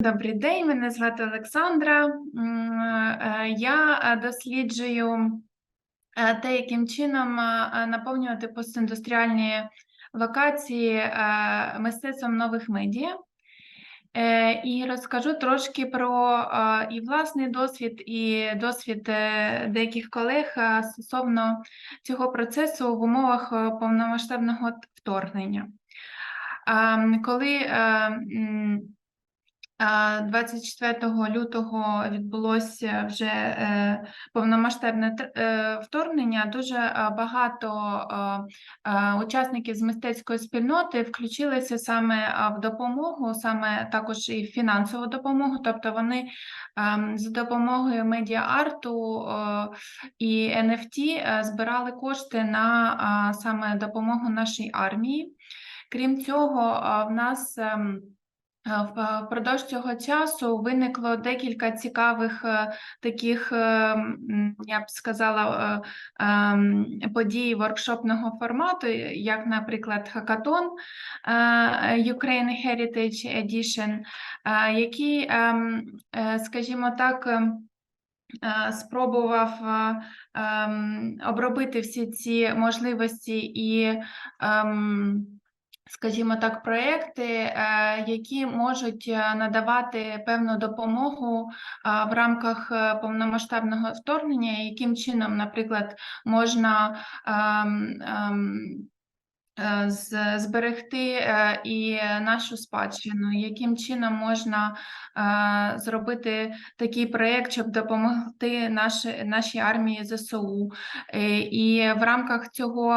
Добрий день, мене звати Олександра. Е, Я е, досліджую е, те, яким чином наповнювати постіндустріальні локації мистецтвом нових медіа. І розкажу трошки про і власний досвід, і досвід деяких колег стосовно цього процесу в умовах повномасштабного вторгнення. Ем, Коли 24 лютого відбулося вже е, повномасштабне е, вторгнення. Дуже е, багато учасників з мистецької спільноти включилися саме в допомогу, саме також і в фінансову допомогу. Тобто вони ем, за допомогою медіа-арту і NFT збирали кошти на саме допомогу нашій армії. Крім цього, в нас. Е, в- Впродовж цього часу виникло декілька цікавих е, таких, е, я б сказала, е, ем, подій воркшопного формату, як, наприклад, хакатон е, Ukraine Heritage Edition, е, який, ем, е, скажімо так, ем, е, спробував е, обробити всі ці можливості і скажімо так, проекти, е, які можуть е, надавати певну допомогу в рамках е, повномасштабного вторгнення, яким чином, наприклад, можна ем, ем, зберегти е, і нашу спадщину, яким чином можна е, зробити такий проєкт, щоб допомогти наші, нашій армії ЗСУ. Е, І в рамках цього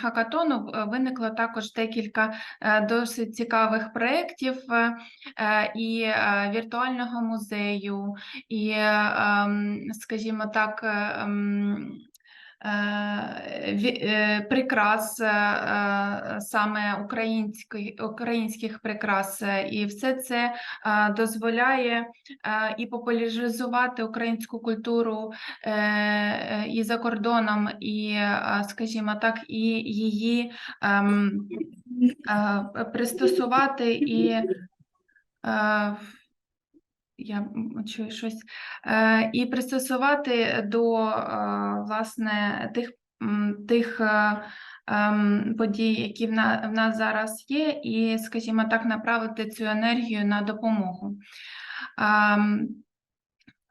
хакатону е, виникло також декілька е, досить цікавих проєктів е, е, і е, віртуального музею, і, е, ем, скажімо так, е, ем, е, е, прикрас, е, е, саме українських, українських прикрас. Е, І все це е, дозволяє е, і популяризувати українську культуру е, е, і за кордоном, і, е, скажімо так, і її ем, е, пристосувати і. Я чую щось. Е, і пристосувати до е, власне тих, тих е, ем, подій, які в на- в нас зараз є, і, скажімо так, направити цю енергію на допомогу.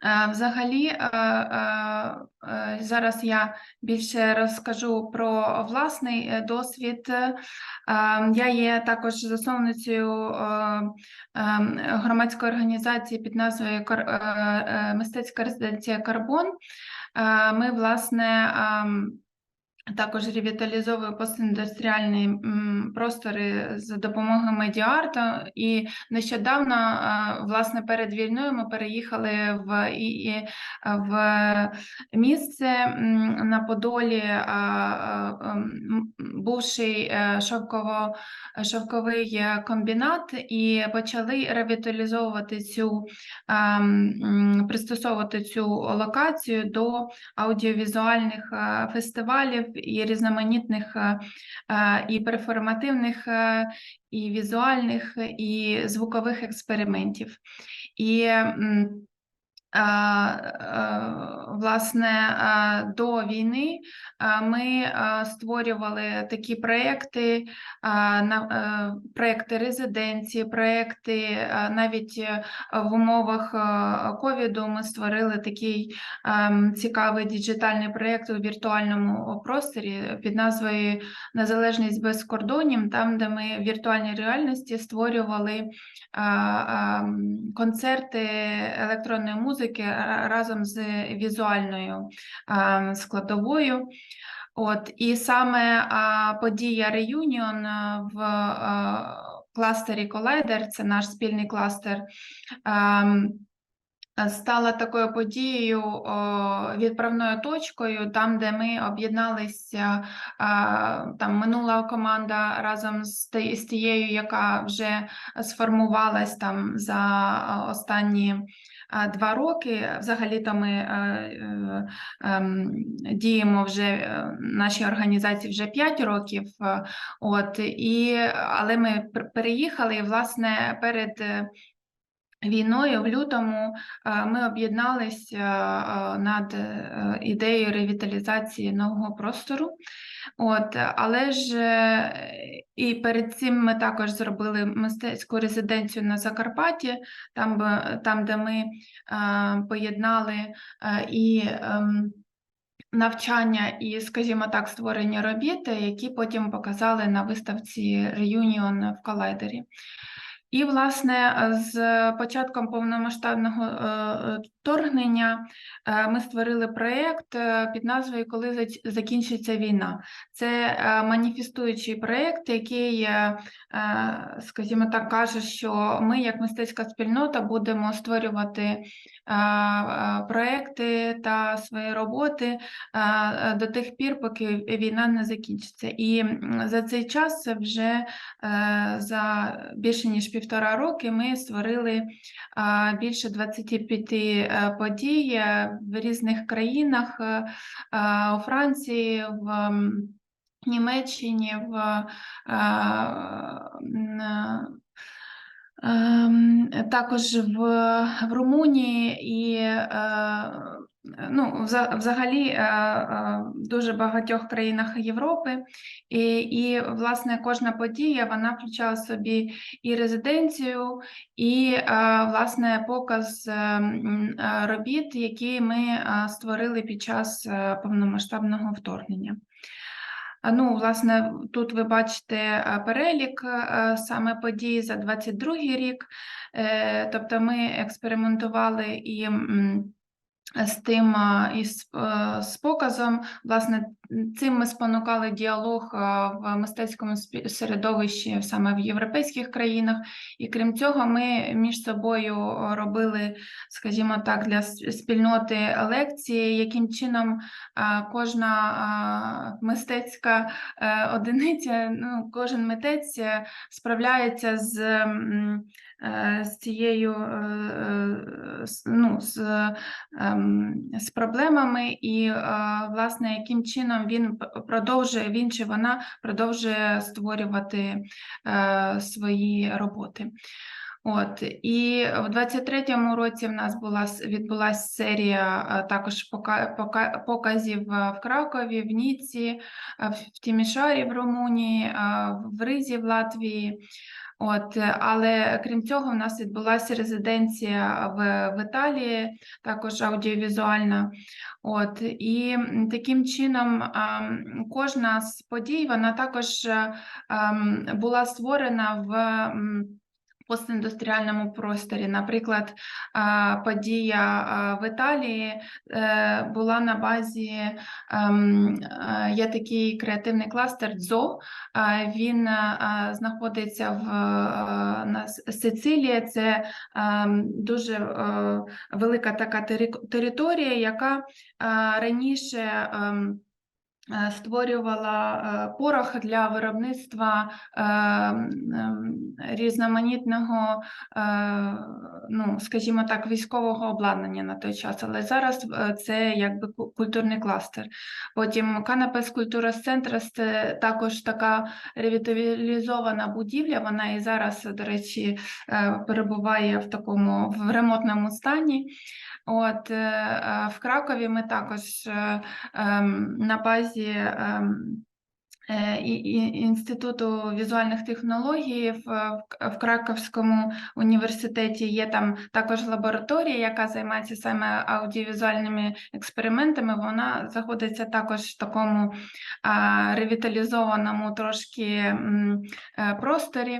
Е, Взагалі, е, е, зараз я більше розкажу про власний досвід. Я є також засновницею громадської організації під назвою Мистецька резиденція Карбон. Ми, власне, ем, також ревіталізовую постіндустріальні простори за допомогою медіарту. І нещодавно, власне, перед війною ми переїхали в, і, в місце на Подолі, бувший е, шовково, шовковий е, комбінат, і почали ревіталізовувати цю, пристосовувати цю локацію до аудіовізуальних фестивалів і різноманітних е, е, і перформативних, е, і візуальних, і звукових експериментів. І власне е, до війни е, ми е, створювали такі проекти, е, е, проекти резиденції, проекти е, навіть е, в умовах е, ковіду ми створили такий ем, цікавий діджитальний проєкт у віртуальному просторі під назвою Незалежність без кордонів, там, де ми в віртуальній реальності створювали ем, концерти електронної музики ра- разом з візуальною ем, складовою. От, і саме подія Reunion в кластері Collider, це наш спільний кластер, ем, е, стала такою подією, відправною точкою, там, де ми об'єдналися, там минула команда разом з, тією, яка вже сформувалась там за останні два роки. Взагалі-то ми е, е, ем, діємо вже е, нашій організації вже 5 років. От, і, але ми пер- переїхали, і, власне, перед. Війною в лютому е, ми об'єдналися е, над е, ідеєю ревіталізації нового простору. От, але ж і перед цим ми також зробили мистецьку резиденцію на Закарпатті, там, там де ми поєднали і ем, навчання і, скажімо так, створення робіт, які потім показали на виставці Reunion в колайдері. І, власне, з початком повномасштабного е, е, вторгнення е, ми створили проєкт під назвою Коли закінчиться війна. Це маніфестуючий проєкт, який, скажімо так, каже, що ми, як мистецька спільнота, будемо створювати проекти та свої роботи до тих пір, поки війна не закінчиться. І за цей час вже за більше ніж півтора роки ми створили більше 25 е, подій е, в різних країнах, е, у Франції, в Німеччині, в також в, в Румунії і е, ну, взагалі е, е, дуже багатьох країнах Європи. І, і власне кожна подія вона включала в собі і резиденцію, і власне показ е, м, е, робіт, які ми створили під час повномасштабного вторгнення. Ну, власне, тут ви бачите е, перелік е, саме подій за 22 рік. Е, Тобто ми експериментували і з тим і з, з показом. Власне, цим ми спонукали діалог в мистецькому середовищі саме в європейських країнах. І крім цього, ми між собою робили, скажімо так, для спільноти лекції, яким чином кожна мистецька е, одиниця, ну, кожен митець е, справляється з, е, з цією е, е, ну, з ем, з проблемами, і е, власне яким чином він продовжує він чи вона продовжує створювати е, свої роботи. От і в 23-му році в нас була відбулася серія е, також пока- пока- показів е, в Кракові, в Ніці, е, в Тімішарі в Румунії, в Ризі в Латвії. От, е, але крім цього, в нас відбулася резиденція в, в Італії, також аудіовізуальна. От, і таким чином кожна з подій вона також е, була створена в. Постіндустріальному просторі, наприклад, подія в Італії е, була на базі ем, е, є такий креативний кластер ДЗО. Він е, знаходиться в на Сицилії. Це ем, дуже велика така територія, яка раніше. Е, Створювала е, порох для виробництва е, ем, різноманітного, ну скажімо так, військового обладнання на той час. Але зараз це якби культурний кластер. Потім Канапес Культура Центр це також така ревіталізована будівля. Вона і зараз, до речі, перебуває в такому в ремонтному стані. От в Кракові ми також ем, на базі. Ем, е, Інституту візуальних технологій в Краковському університеті є там також лабораторія, яка займається саме аудіовізуальними експериментами. Вона знаходиться також в такому ревіталізованому трошки е, просторі.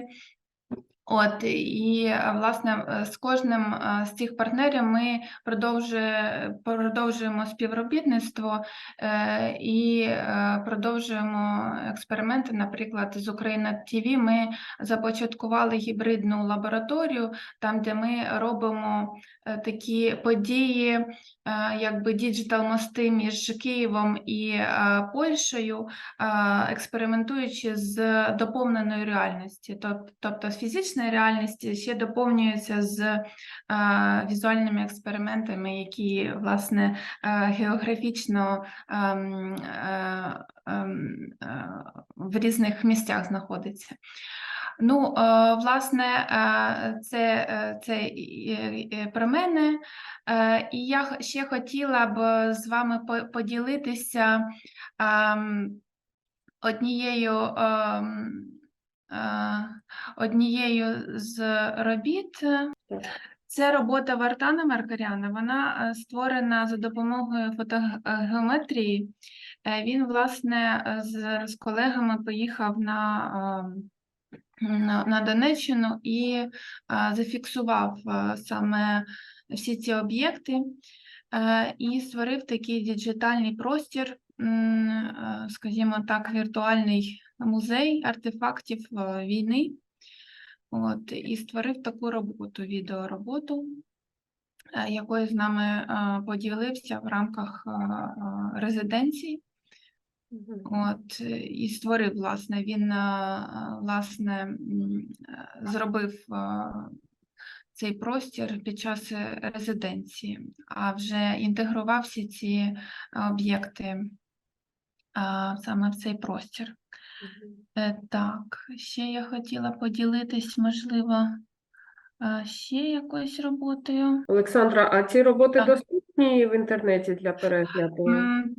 От і е, власне е, з кожним е, з цих партнерів ми продовжує, продовжуємо співробітництво і продовжуємо експерименти. Наприклад, з Україна ТВ ми започаткували гібридну лабораторію, там де ми робимо такі події, якби діджитал мости між Києвом і Польщею, експериментуючи з доповненою реальності, Тоб- тобто з фізичної реальності ще доповнюється з е, візуальними експериментами, які власне е, географічно ем, е, ем, в різних місцях знаходяться. Ну, власне, це, це про мене. І я ще хотіла б з вами поділитися ем, однією, однією з робіт. Це робота Вартана Маркаряна. Вона е, створена за допомогою фотогеометрії. Е, Він, власне, е, з, з колегами поїхав на, на, на Донеччину і е, зафіксував е, саме всі ці об'єкти е, і створив такий діджитальний простір, е, скажімо так, віртуальний музей артефактів е, війни. От, і створив таку роботу, відеороботу, е, якою з нами е, поділився в рамках е, е, резиденції. От, е, і створив, власне, він, е, е, власне, е, зробив е, цей простір під час е, резиденції, а вже інтегрував всі ці е, об'єкти е, саме в цей простір. Е, Так, ще я хотіла поділитись, можливо, ще якоюсь роботою. Олександра, а ці роботи Так. Доступні в інтернеті для перегляду?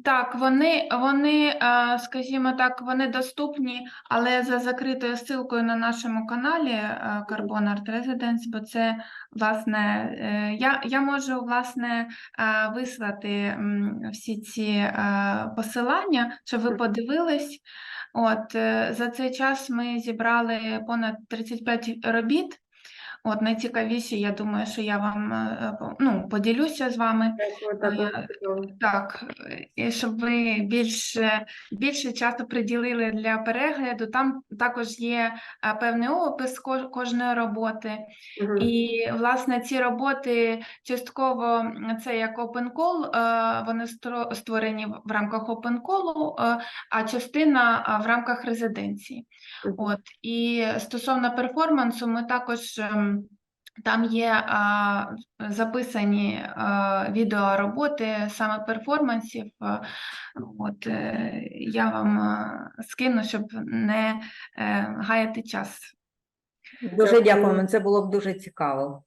Так, вони, вони, е, скажімо так, вони доступні, але за закритою ссылкою на нашому каналі е, Carbon Art Residence, бо це, власне, е, я, я можу, власне, вислати всі ці посилання, щоб ви подивились. От, за цей час ми зібрали понад 35 робіт. От, найцікавіші, я думаю, що я вам е, ну, поділюся з вами. Так, цікаво. Так, е, і щоб ви більше, більше часу приділили для перегляду. Там також є е, певний опис кожної роботи. Мгм. І, власне, ці роботи частково це як open call, е, вони створені в- рамках open call, е, а частина в рамках резиденції. От і стосовно перформансу, ми також ем, там є а, записані а, відеороботи саме перформансів. От е, я вам а, скину, щоб не е, гаяти час. Дуже дякуємо, це було б дуже цікаво.